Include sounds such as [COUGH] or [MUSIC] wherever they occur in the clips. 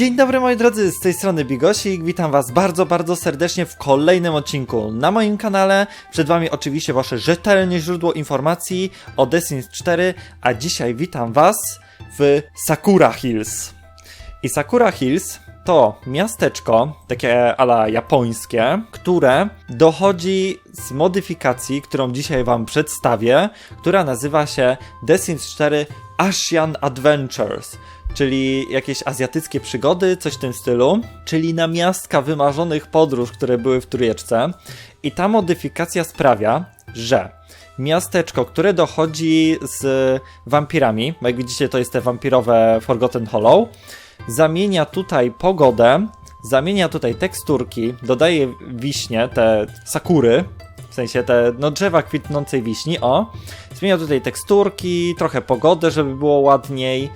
Dzień dobry moi drodzy, z tej strony Bigosik, witam was bardzo, bardzo serdecznie w kolejnym odcinku na moim kanale. Przed wami oczywiście wasze rzetelne źródło informacji o Sims 4, a dzisiaj witam was w Sakura Hills. I Sakura Hills to miasteczko, takie ala japońskie, które dochodzi z modyfikacji, którą dzisiaj wam przedstawię, która nazywa się The Sims 4 Asian Adventures czyli jakieś azjatyckie przygody, coś w tym stylu, czyli namiastka wymarzonych podróż, które były w Trójeczce. I ta modyfikacja sprawia, że miasteczko, które dochodzi z wampirami, bo jak widzicie to jest te wampirowe Forgotten Hollow, zamienia tutaj pogodę, zamienia tutaj teksturki, dodaje wiśnie, te sakury, w sensie te no, drzewa kwitnącej wiśni, o, zmienia tutaj teksturki, trochę pogodę, żeby było ładniej,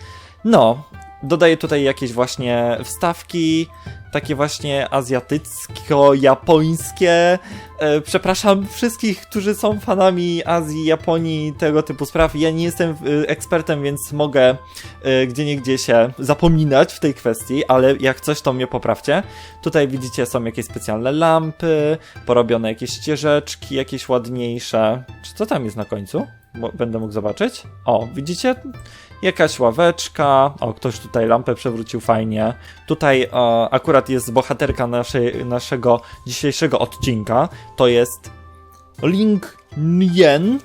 no, dodaję tutaj jakieś właśnie wstawki, takie właśnie azjatycko-japońskie. E, przepraszam wszystkich, którzy są fanami Azji, Japonii, tego typu spraw. Ja nie jestem e, ekspertem, więc mogę e, gdzie niegdzie się zapominać w tej kwestii, ale jak coś, to mnie poprawcie. Tutaj widzicie, są jakieś specjalne lampy, porobione jakieś ścieżeczki, jakieś ładniejsze. Czy co tam jest na końcu? Będę mógł zobaczyć. O, widzicie? Jakaś ławeczka. O, ktoś tutaj lampę przewrócił fajnie. Tutaj o, akurat jest bohaterka naszej, naszego dzisiejszego odcinka. To jest Ling Nien.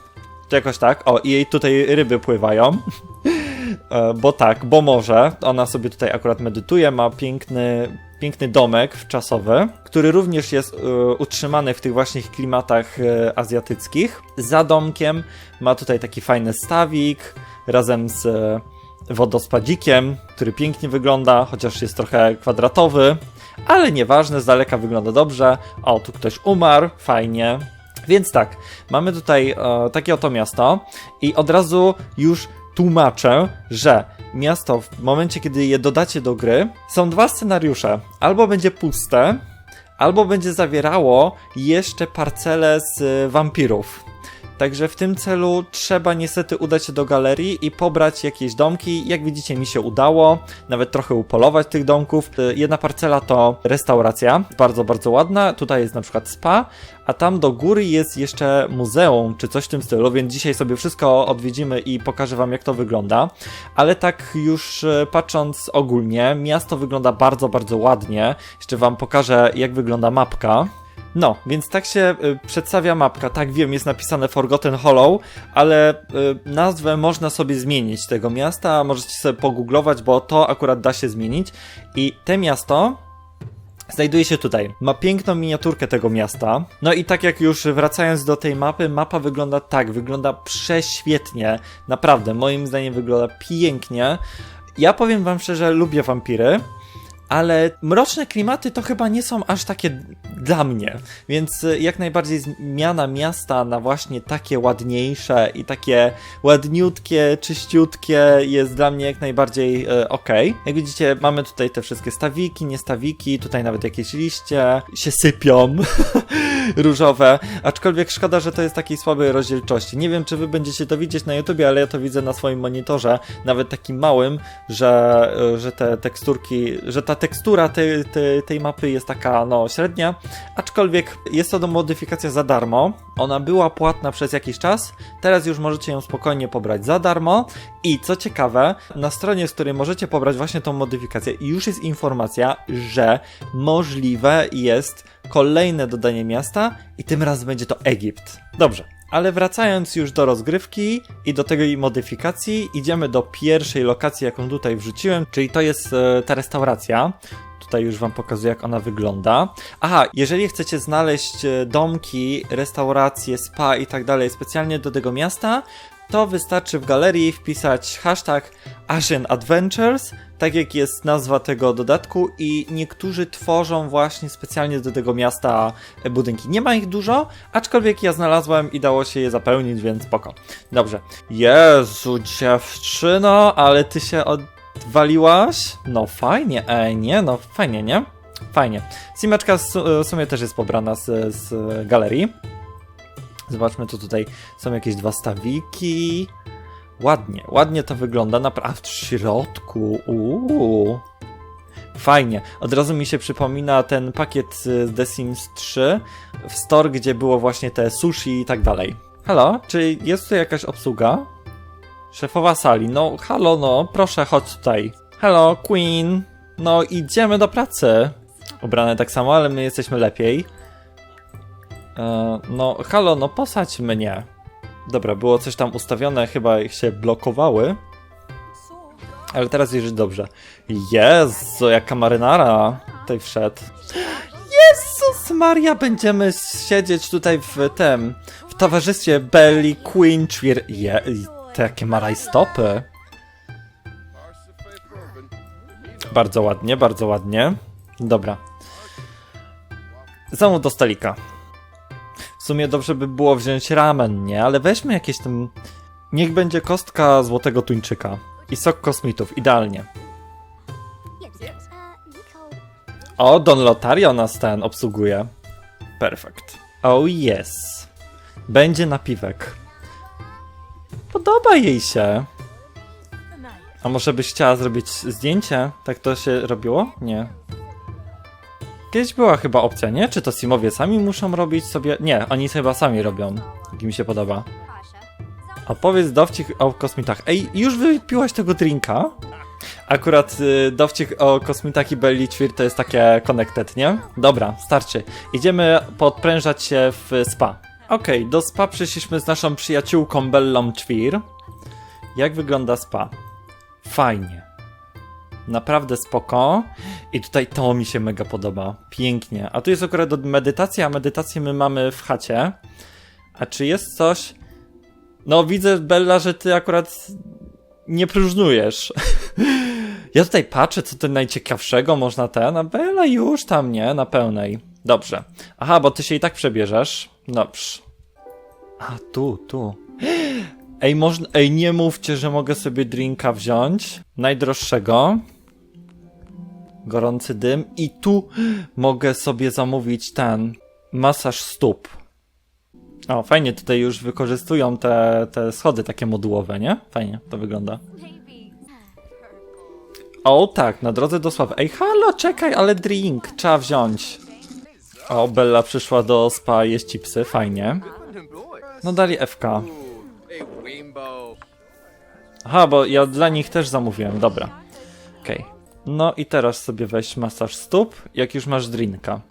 To jakoś tak. O, i jej tutaj ryby pływają. [LAUGHS] E, bo tak, bo może. Ona sobie tutaj akurat medytuje, ma piękny, piękny domek czasowy, który również jest y, utrzymany w tych właśnie klimatach y, azjatyckich. Za domkiem ma tutaj taki fajny stawik razem z y, wodospadzikiem, który pięknie wygląda, chociaż jest trochę kwadratowy, ale nieważne, z daleka wygląda dobrze. O, tu ktoś umarł, fajnie. Więc tak, mamy tutaj e, takie oto miasto i od razu już tłumaczę, że miasto w momencie, kiedy je dodacie do gry, są dwa scenariusze. Albo będzie puste, albo będzie zawierało jeszcze parcele z wampirów. Także w tym celu trzeba niestety udać się do galerii i pobrać jakieś domki. Jak widzicie, mi się udało nawet trochę upolować tych domków. Jedna parcela to restauracja, bardzo, bardzo ładna. Tutaj jest na przykład spa, a tam do góry jest jeszcze muzeum, czy coś w tym stylu, więc dzisiaj sobie wszystko odwiedzimy i pokażę wam, jak to wygląda. Ale tak już e, patrząc ogólnie, miasto wygląda bardzo, bardzo ładnie. Jeszcze wam pokażę, jak wygląda mapka. No, więc tak się y, przedstawia mapka. Tak wiem, jest napisane Forgotten Hollow, ale y, nazwę można sobie zmienić tego miasta. Możecie sobie pogooglować, bo to akurat da się zmienić. I te miasto znajduje się tutaj. Ma piękną miniaturkę tego miasta. No i tak jak już wracając do tej mapy, mapa wygląda tak, wygląda prześwietnie. Naprawdę, moim zdaniem wygląda pięknie. Ja powiem wam szczerze, lubię wampiry ale mroczne klimaty to chyba nie są aż takie dla mnie, więc e, jak najbardziej zmiana miasta na właśnie takie ładniejsze i takie ładniutkie, czyściutkie jest dla mnie jak najbardziej e, ok. Jak widzicie, mamy tutaj te wszystkie stawiki, niestawiki, tutaj nawet jakieś liście się sypią, [LAUGHS] różowe, aczkolwiek szkoda, że to jest takiej słabej rozdzielczości. Nie wiem, czy wy będziecie to widzieć na YouTubie, ale ja to widzę na swoim monitorze, nawet takim małym, że, e, że te teksturki, że ta tekstura tej, tej, tej mapy jest taka, no, średnia, aczkolwiek jest to modyfikacja za darmo. Ona była płatna przez jakiś czas, teraz już możecie ją spokojnie pobrać za darmo. I co ciekawe, na stronie, z której możecie pobrać właśnie tą modyfikację, już jest informacja, że możliwe jest kolejne dodanie miasta i tym razem będzie to Egipt. Dobrze, ale wracając już do rozgrywki i do tej modyfikacji, idziemy do pierwszej lokacji, jaką tutaj wrzuciłem, czyli to jest e, ta restauracja. Tutaj już Wam pokazuję, jak ona wygląda. Aha, jeżeli chcecie znaleźć e, domki, restauracje, spa i tak dalej specjalnie do tego miasta, to wystarczy w galerii wpisać hashtag Asian Adventures, tak jak jest nazwa tego dodatku i niektórzy tworzą właśnie specjalnie do tego miasta budynki. Nie ma ich dużo, aczkolwiek ja znalazłem i dało się je zapełnić, więc spoko. Dobrze. Jezu, dziewczyno, ale ty się odwaliłaś? No fajnie, ej, nie, no fajnie, nie? Fajnie. Simeczka w sumie też jest pobrana z, z galerii. Zobaczmy, tu tutaj są jakieś dwa stawiki. Ładnie, ładnie to wygląda, naprawdę w środku. Uuu. Fajnie. Od razu mi się przypomina ten pakiet z The Sims 3 w store, gdzie było właśnie te sushi i tak dalej. Halo, czy jest tu jakaś obsługa? Szefowa sali, no halo, no, proszę, chodź tutaj. Hello, Queen. No, idziemy do pracy. Ubrane tak samo, ale my jesteśmy lepiej. E, no, halo, no posadź mnie. Dobra, było coś tam ustawione, chyba ich się blokowały. Ale teraz jest dobrze. Jezu, jaka marynara tutaj wszedł. Jezus Maria, będziemy siedzieć tutaj w tym, w towarzystwie Belly Queen Cheer. Je, takie marajstopy. Bardzo ładnie, bardzo ładnie. Dobra. Znowu do stolika. W sumie dobrze by było wziąć ramen, nie? Ale weźmy jakieś tam... Niech będzie kostka złotego tuńczyka. I sok kosmitów, idealnie. O, Don Lotario nas ten obsługuje. Perfekt. Oh yes. Będzie napiwek. Podoba jej się. A może byś chciała zrobić zdjęcie? Tak to się robiło? Nie. Kiedyś była chyba opcja, nie? Czy to Simowie sami muszą robić sobie? Nie, oni chyba sami robią. Jak mi się podoba. Opowiedz dowcik o kosmitach. Ej, już wypiłaś tego drinka? Akurat y, dowcik o kosmitach i Belli Ćwir to jest takie connected, nie? Dobra, starczy. Idziemy podprężać się w spa. Okej, do spa przyszliśmy z naszą przyjaciółką Bellą Ćwir. Jak wygląda spa? Fajnie. Naprawdę spoko. I tutaj to mi się mega podoba. Pięknie. A tu jest akurat do medytacji, a medytację my mamy w chacie. A czy jest coś... No widzę, Bella, że ty akurat nie próżnujesz. [LAUGHS] ja tutaj patrzę, co tu najciekawszego można ten, a Bella już tam nie, na pełnej. Dobrze. Aha, bo ty się i tak przebierzesz. Dobrze. A, tu, tu. [GASPS] Ej, można, ej, nie mówcie, że mogę sobie drinka wziąć. Najdroższego. Gorący dym. I tu mogę sobie zamówić ten masaż stóp. O, fajnie tutaj już wykorzystują te, te schody takie modułowe, nie? Fajnie to wygląda. O, tak, na drodze do sławy. Ej, halo, czekaj, ale drink trzeba wziąć. O, Bella przyszła do spa jeść chipsy, fajnie. No dali FK. Aha, bo ja dla nich też zamówiłem, dobra. Okej. No i teraz sobie weź masaż stóp, jak już masz drinka.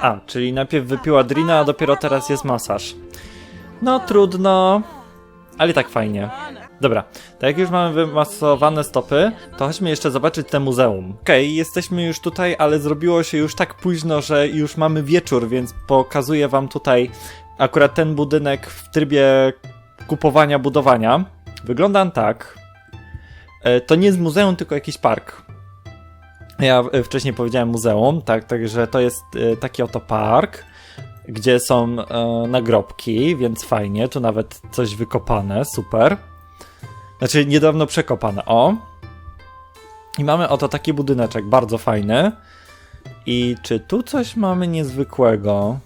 A, czyli najpierw wypiła drina, a dopiero teraz jest masaż. No trudno, ale tak fajnie. Dobra, tak jak już mamy wymasowane stopy, to chodźmy jeszcze zobaczyć te muzeum. Okej, okay, jesteśmy już tutaj, ale zrobiło się już tak późno, że już mamy wieczór, więc pokazuję wam tutaj akurat ten budynek w trybie kupowania, budowania. Wygląda on tak. E, To nie jest muzeum, tylko jakiś park. Ja wcześniej powiedziałem muzeum, tak, także to jest e, taki oto park, gdzie są e, nagrobki, więc fajnie, tu nawet coś wykopane, super. Znaczy niedawno przekopane, o. I mamy oto taki budyneczek, bardzo fajny. I czy tu coś mamy niezwykłego?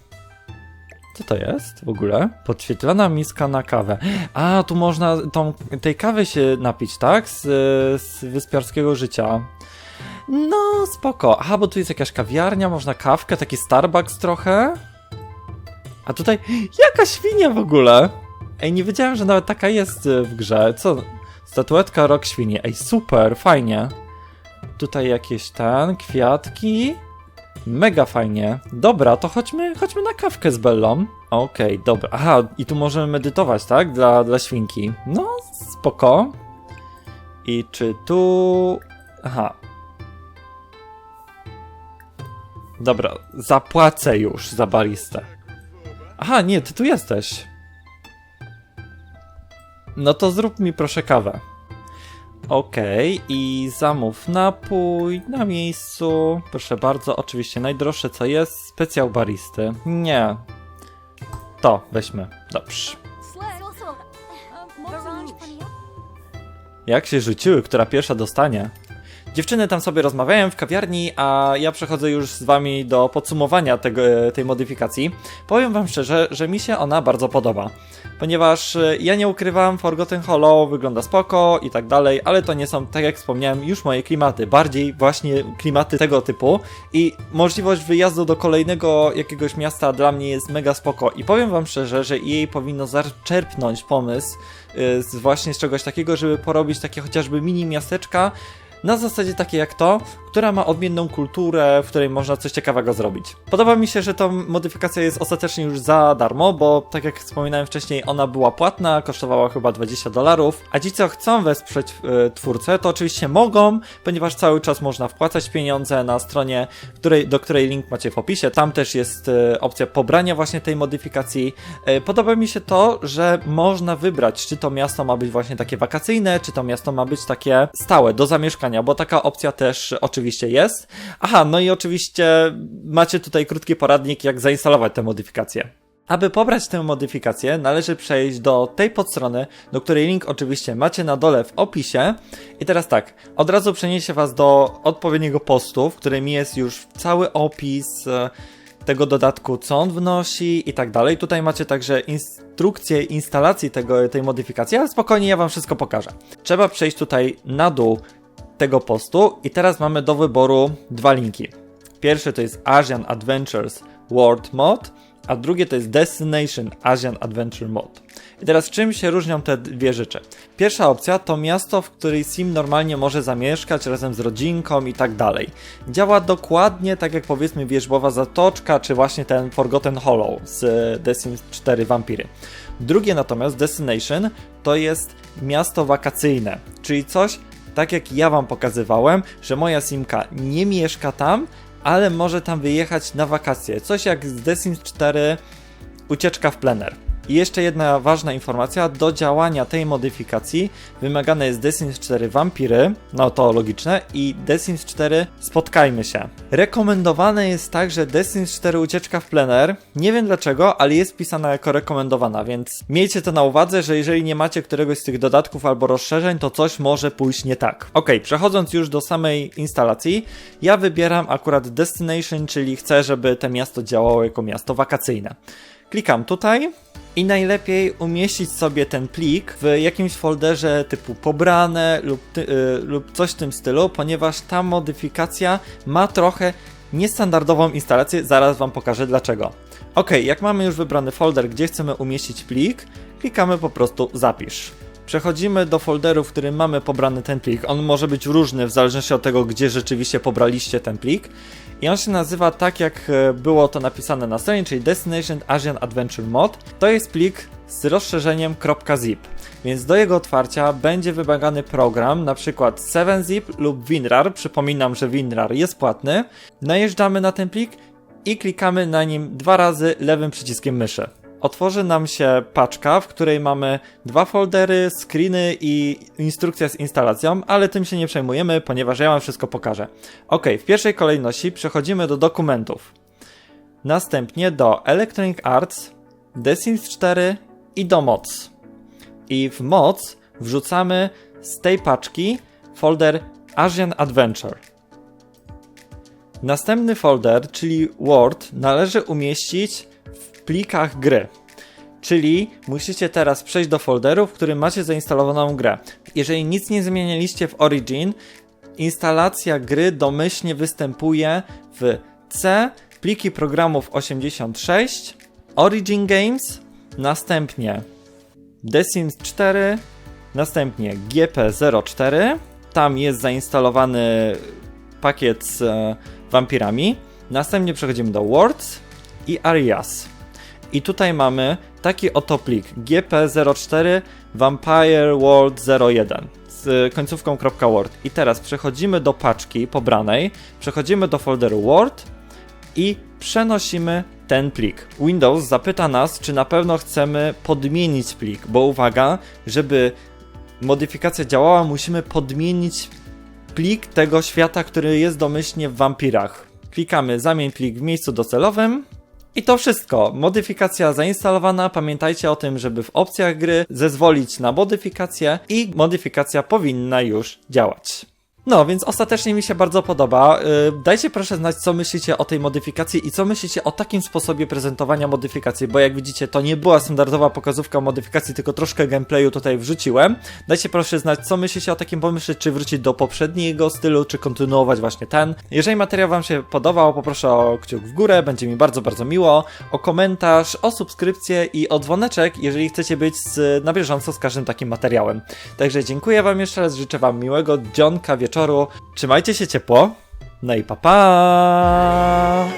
Co to jest w ogóle? Podświetlana miska na kawę. A, tu można tą, tej kawy się napić, tak? Z, z wyspiarskiego życia. No, spoko. Aha, bo tu jest jakaś kawiarnia, można kawkę, taki Starbucks trochę. A tutaj [GASPS] jaka świnia w ogóle? Ej, nie wiedziałem, że nawet taka jest y, w grze. Co? Statuetka rok świni. Ej, super, fajnie. Tutaj jakieś ten, kwiatki. Mega fajnie. Dobra, to chodźmy, chodźmy na kawkę z Bellą. Okej, dobra. Aha, i tu możemy medytować, tak? Dla, dla świnki. No, spoko. I czy tu... Aha. Dobra, zapłacę już za baristę. Aha, nie, ty tu jesteś. No to zrób mi proszę kawę. Okej, i zamów napój na miejscu. Proszę bardzo, oczywiście najdroższe co jest, specjał baristy. Nie. To weźmy. Dobrze. Jak się rzuciły, która pierwsza dostanie? Dziewczyny tam sobie rozmawiają w kawiarni, a ja przechodzę już z wami do podsumowania tego, tej modyfikacji. Powiem wam szczerze, że mi się ona bardzo podoba. Ponieważ e, ja nie ukrywam, Forgotten Hollow wygląda spoko i tak dalej, ale to nie są, tak jak wspomniałem, już moje klimaty. Bardziej właśnie klimaty tego typu i możliwość wyjazdu do kolejnego jakiegoś miasta dla mnie jest mega spoko. I powiem wam szczerze, że jej powinno zaczerpnąć pomysł y, z właśnie z czegoś takiego, żeby porobić takie chociażby mini miasteczka, na zasadzie takiej jak to, która ma odmienną kulturę, w której można coś ciekawego zrobić. Podoba mi się, że ta modyfikacja jest ostatecznie już za darmo, bo tak jak wspominałem wcześniej, ona była płatna, kosztowała chyba 20 dolarów, a ci co chcą wesprzeć e, twórcę, to oczywiście mogą, ponieważ cały czas można wpłacać pieniądze na stronie, której, do której link macie w opisie. Tam też jest e, opcja pobrania właśnie tej modyfikacji. E, podoba mi się to, że można wybrać, czy to miasto ma być właśnie takie wakacyjne, czy to miasto ma być takie stałe do zamieszkania, bo taka opcja też oczywiście jest. Aha, no i oczywiście macie tutaj krótki poradnik, jak zainstalować te modyfikacje. Aby pobrać tę modyfikację, należy przejść do tej podstrony, do której link oczywiście macie na dole w opisie. I teraz tak, od razu przeniesie Was do odpowiedniego postu, w którym jest już cały opis e, tego dodatku, co on wnosi i tak dalej. Tutaj macie także instrukcję instalacji tego, tej modyfikacji, ale spokojnie ja Wam wszystko pokażę. Trzeba przejść tutaj na dół tego postu i teraz mamy do wyboru dwa linki. Pierwszy to jest Asian Adventures World Mod, a drugie to jest Destination Asian Adventure Mod. I teraz czym się różnią te dwie rzeczy? Pierwsza opcja to miasto, w której Sim normalnie może zamieszkać razem z rodzinką i tak dalej. Działa dokładnie tak jak powiedzmy Wierzbowa Zatoczka, czy właśnie ten Forgotten Hollow z The Sims 4 Vampiry. Drugie natomiast, Destination, to jest miasto wakacyjne, czyli coś, tak jak ja wam pokazywałem, że moja simka nie mieszka tam, ale może tam wyjechać na wakacje. Coś jak z The Sims 4 ucieczka w plener. I jeszcze jedna ważna informacja, do działania tej modyfikacji wymagane jest The Sims 4 Vampiry, no to logiczne, i The Sims 4 Spotkajmy się. Rekomendowane jest także The Sims 4 Ucieczka w plener, nie wiem dlaczego, ale jest pisana jako rekomendowana, więc miejcie to na uwadze, że jeżeli nie macie któregoś z tych dodatków albo rozszerzeń, to coś może pójść nie tak. Ok, przechodząc już do samej instalacji, ja wybieram akurat Destination, czyli chcę, żeby to miasto działało jako miasto wakacyjne. Klikam tutaj, i najlepiej umieścić sobie ten plik w jakimś folderze typu pobrane lub, ty, y, lub coś w tym stylu, ponieważ ta modyfikacja ma trochę niestandardową instalację, zaraz Wam pokażę dlaczego. Ok, jak mamy już wybrany folder, gdzie chcemy umieścić plik, klikamy po prostu zapisz. Przechodzimy do folderu, w którym mamy pobrany ten plik. On może być różny w zależności od tego, gdzie rzeczywiście pobraliście ten plik. I on się nazywa tak, jak e, było to napisane na stronie, czyli Destination Asian Adventure Mod. To jest plik z rozszerzeniem .zip, więc do jego otwarcia będzie wymagany program, przykład 7zip lub WinRAR. Przypominam, że WinRAR jest płatny. Najeżdżamy na ten plik i klikamy na nim dwa razy lewym przyciskiem myszy otworzy nam się paczka, w której mamy dwa foldery, screeny i instrukcja z instalacją, ale tym się nie przejmujemy, ponieważ ja wam wszystko pokażę. Ok, w pierwszej kolejności przechodzimy do dokumentów. Następnie do Electronic Arts, The Sims 4 i do Mods. I w Mods wrzucamy z tej paczki folder Asian Adventure. Następny folder, czyli Word, należy umieścić plikach gry. Czyli musicie teraz przejść do folderu, w którym macie zainstalowaną grę. Jeżeli nic nie zmienialiście w Origin, instalacja gry domyślnie występuje w C, pliki programów 86, Origin Games, następnie The Sims 4, następnie GP04, tam jest zainstalowany pakiet z e, wampirami, następnie przechodzimy do Words i Arias. I tutaj mamy taki oto plik gp04 Vampire World 01 z końcówką .word. I teraz przechodzimy do paczki pobranej, przechodzimy do folderu Word i przenosimy ten plik. Windows zapyta nas, czy na pewno chcemy podmienić plik, bo uwaga, żeby modyfikacja działała, musimy podmienić plik tego świata, który jest domyślnie w wampirach. Klikamy zamień plik w miejscu docelowym i to wszystko. Modyfikacja zainstalowana. Pamiętajcie o tym, żeby w opcjach gry zezwolić na modyfikację i modyfikacja powinna już działać. No, więc ostatecznie mi się bardzo podoba. Yy, Dajcie proszę znać, co myślicie o tej modyfikacji i co myślicie o takim sposobie prezentowania modyfikacji, bo jak widzicie, to nie była standardowa pokazówka modyfikacji, tylko troszkę gameplayu tutaj wrzuciłem. Dajcie proszę znać, co myślicie o takim pomyśle, czy wrócić do poprzedniego stylu, czy kontynuować właśnie ten. Jeżeli materiał Wam się podobał, poproszę o kciuk w górę, będzie mi bardzo, bardzo miło, o komentarz, o subskrypcję i o dzwoneczek, jeżeli chcecie być z, na bieżąco z każdym takim materiałem. Także dziękuję Wam jeszcze raz, życzę Wam miłego dzionka, wieczoru, trzymajcie się ciepło, no i pa pa!